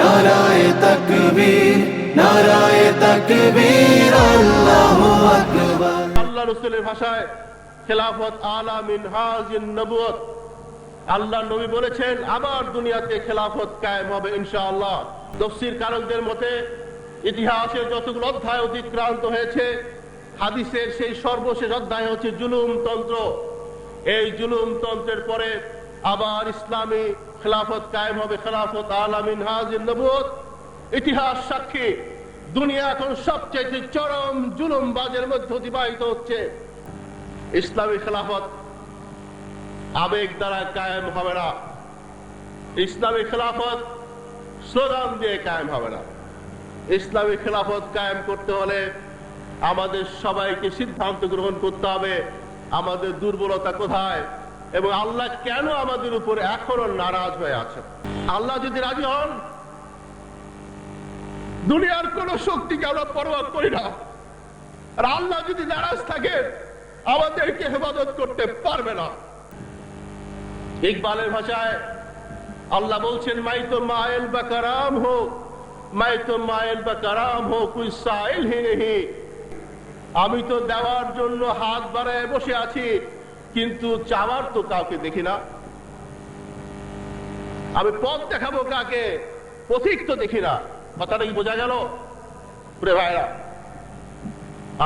নারায় তকবীর নারায় তকবীর, আল্লাহু আকবার। আল্লাহ রসুলের ভাষায় খেলাফত আলা মিন হাজিন নবুয়ত আল্লাহ নবী বলেছেন আবার দুনিয়াতে খেলাফত কায়েম হবে ইনশাআল্লাহ। তফসির কারকদের মতে, ইতিহাসের যতগুলো অধ্যায় অতিক্রান্ত হয়েছে, হাদিসের সেই সর্বশেষ অধ্যায় হচ্ছে জুলুম তন্ত্র। এই জুলুম তন্ত্রের পরে আবার ইসলামী খেলাফত কায়েম হবে, খেলাফত আলা মিন হাজিন নবুয়ত ইতিহাস সাক্ষী, দুনিয়া এখন সবচেয়ে চরম জুলুম বাজের মধ্যে অতিবাহিত হচ্ছে। ইসলামী খেলাফত আবেগ দ্বারা কায়েম হবে না। ইসলামী খেলাফত স্লোগান দিয়ে কায়েম হবে না। ইসলামী খেলাফত কায়েম করতে হলে আমাদের সবাইকে সিদ্ধান্ত গ্রহণ করতে হবে, আমাদের দুর্বলতা কোথায়? এবং আল্লাহ কেন আমাদের উপরে এখনও নারাজ হয়ে আছেন? আল্লাহ যদি রাজি হন, দুনিয়ার কোন শক্তিকে আমরা পরোয়া করি না। আর আল্লাহ যদি নারাজ থাকে, আমাদেরকে হেফাজত করতে পারবে না। ইকবালের ভাষায় আল্লাহ বলছেন মাই তো মায়েল বা কারাম হোক মাই তো মায়েল বা কারাম হোক আমি তো দেওয়ার জন্য হাত বাড়ায় বসে আছি। কিন্তু চাওয়ার তো কাউকে দেখি না। আমি পথ দেখাবো কাকে, পথিক তো দেখি না। কথাটা কি বোঝা গেল? ভাইরা,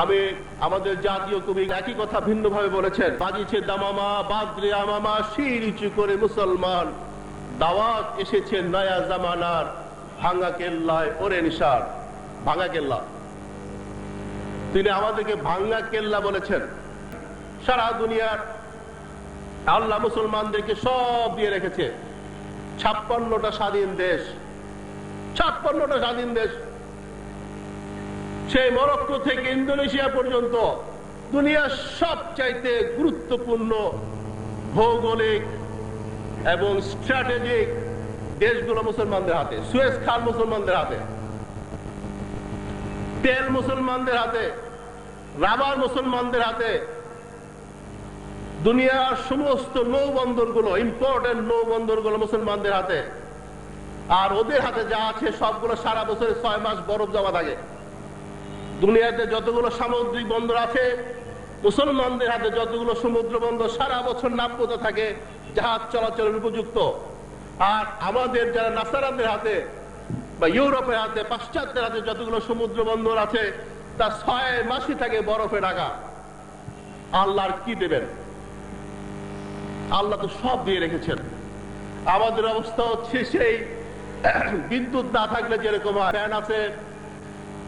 আমি আমাদের জাতীয় কবি একই কথা ভিন্ন ভাবে বলেছেন। বাজিছে দামামা, বাদরে আমামা, শির উঁচু করে মুসলমান। দাওয়াত এসেছে নয়া জামানার ভাঙ্গা কেল্লায়, ওরে নিশার ভাঙ্গা কেল্লা। তিনি আমাদেরকে ভাঙ্গা কেল্লা বলেছেন। সারা দুনিয়ার আল্লাহ মুসলমানদেরকে সব দিয়ে রেখেছে। ছাপ্পান্নটা স্বাধীন দেশ। ছাপ্পান্নটা স্বাধীন দেশ। সেই মরক্কো থেকে ইন্দোনেশিয়া পর্যন্ত দুনিয়ার সবচাইতে গুরুত্বপূর্ণ ভৌগোলিক এবং স্ট্র্যাটেজিক দেশগুলো মুসলমানদের হাতে। সুয়েজ খাল মুসলমানদের হাতে। তেল মুসলমানদের হাতে। রাবার মুসলমানদের হাতে। দুনিয়ার সমস্ত নৌবন্দরগুলো ইম্পর্টেন্ট নৌবন্দরগুলো মুসলমানদের হাতে। আর ওদের হাতে যা আছে সবগুলো সারা বছরে ছয় মাস বরফ জমা থাকে। দুনিয়াতে যতগুলো সামুদ্রিক বন্দর আছে, মুসলমানদের হাতে যতগুলো সমুদ্র বন্দর সারা বছর নাব্যতা থাকে, জাহাজ চলাচলের উপযুক্ত। আর আমাদের যারা নাসারাদের হাতে বা ইউরোপের হাতে, পাশ্চাত্যের হাতে যতগুলো সমুদ্র বন্দর আছে, তা ছয় মাসই থাকে বরফে ঢাকা। আল্লাহর কি দেবেন? আল্লাহ তো সব দিয়ে রেখেছেন। আমাদের অবস্থা হচ্ছে সেই, বিদ্যুৎ না থাকলে যেরকম ফ্যান আছে,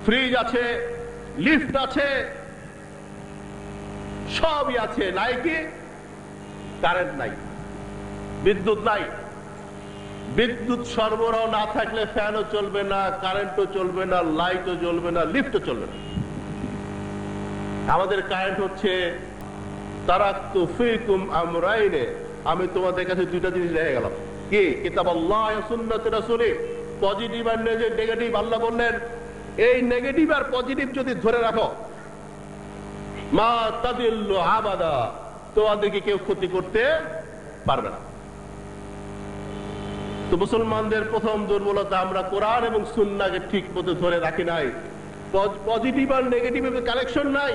ফ্রিজ আছে, লিফট আছে, সবই আছে। নাই কি? কারেন্ট নাই, বিদ্যুৎ নাই। বিদ্যুৎ সরবরাহ না থাকলে ফ্যানও চলবে না, কারেন্টও চলবে না, লাইটও চলবে না, লিফটও চলবে না। আমাদের কারেন্ট হচ্ছে আমি তোমাদের কাছে দুইটা জিনিস রেখে গেলাম। কি? কিতাব আল্লাহ পজিটিভ আর নেগেটিভ আল্লাহ বললেন, এই নেগেটিভ আর পজিটিভ যদি ধরে রাখো তোমাদেরকে কেউ ক্ষতি করতে পারবে না। তো মুসলমানদের প্রথম দুর্বলতা আমরা কোরআন এবং সুন্নাকে ঠিক মতো ধরে রাখি নাই। পজিটিভ আর নেগেটিভ কালেকশন নাই।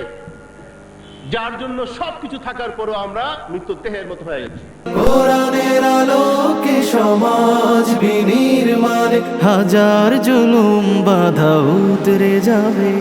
যার জন্য সবকিছু থাকার পরও আমরা মৃত্যু দেহের মতো হয়ে গেছি। কোরআনের আলোকে সমাজ বিনির্মাণ হাজার জুলুম বাধা উতরে যাবে।